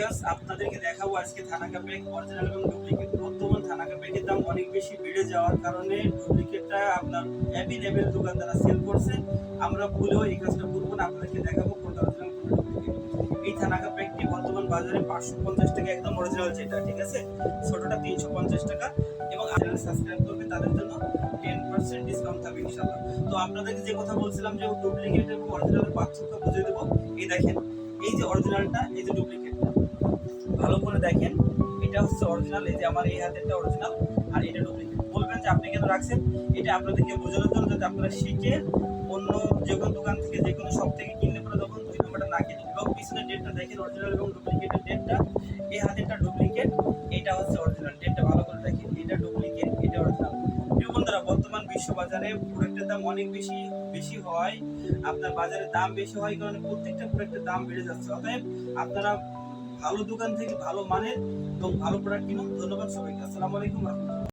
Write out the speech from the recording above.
Viewers, আপনাদেরকে দেখাবো আজকে থানাকা ব্যাগ অরিজিনাল এবং ডুপ্লিকেট বর্তমান থানাকা ব্যাগের দাম অনেক বেশি বেড়ে যাওয়ার কারণে ডুপ্লিকেটটা আপনার অ্যাভেলেবেল দোকানদাররা সেল করছে। আমরা ভুলেও এই কাজটা করব না, আপনাদেরকে দেখাবো কোনটা ডুপ্লিকেট এই থানাকা ব্যাগটি বর্তমান বাজারে পাঁচশো পঞ্চাশ টাকা একদম অরিজিনাল যেটা, ঠিক আছে? ছোটটা তিনশো পঞ্চাশ টাকা এবং চ্যানেল সাবস্ক্রাইব করবে তাদের জন্য টেন পার্সেন্ট ডিসকাউন্ট থাকবে ইনশাল্লাহ তো আপনাদেরকে যে কথা বলছিলাম যে ডুপ্লিকেট এবং অরিজিনালের পার্থক্য বুঝিয়ে দেবো, এই দেখেন, এই যে অরিজিনালটা এই যে করে দেখেন, এটা হচ্ছে অরিজিনাল এই যে আমার এই হাতেরটা অরিজিনাল আর এটা ডুপ্লিকেট বলবেন যে আপনি কেন রাখছেন? এটা আপনাদেরকে বোঝানোর জন্য যাতে আপনারা শিখে অন্য যে কোনো দোকান থেকে যে কোনো শপ থেকে কিনলে পরে তখন দুই নম্বরটা না কিনে এবং পিছনের ডেটটা দেখেন অরিজিনাল এবং ডুপ্লিকেটের ডেটটা এই হাতেরটা ডুপ্লিকেট এটা হচ্ছে অরিজিনাল ডেটটা ভালো করে দেখেন। এটা ডুপ্লিকেট এটা অরিজিনাল বন্ধুরা, বর্তমান বিশ্ব বাজারে প্রোডাক্টের দাম অনেক বেশি বেশি হয়। আপনার বাজারে দাম বেশি হয়, কারণে প্রত্যেকটা প্রোডাক্টের দাম বেড়ে যাচ্ছে। অতএব আপনারা ভালো দোকান থেকে ভালো মানের এবং ভালো প্রোডাক্ট কিনুন। ধন্যবাদ সবাইকে। আসসালামু আলাইকুম।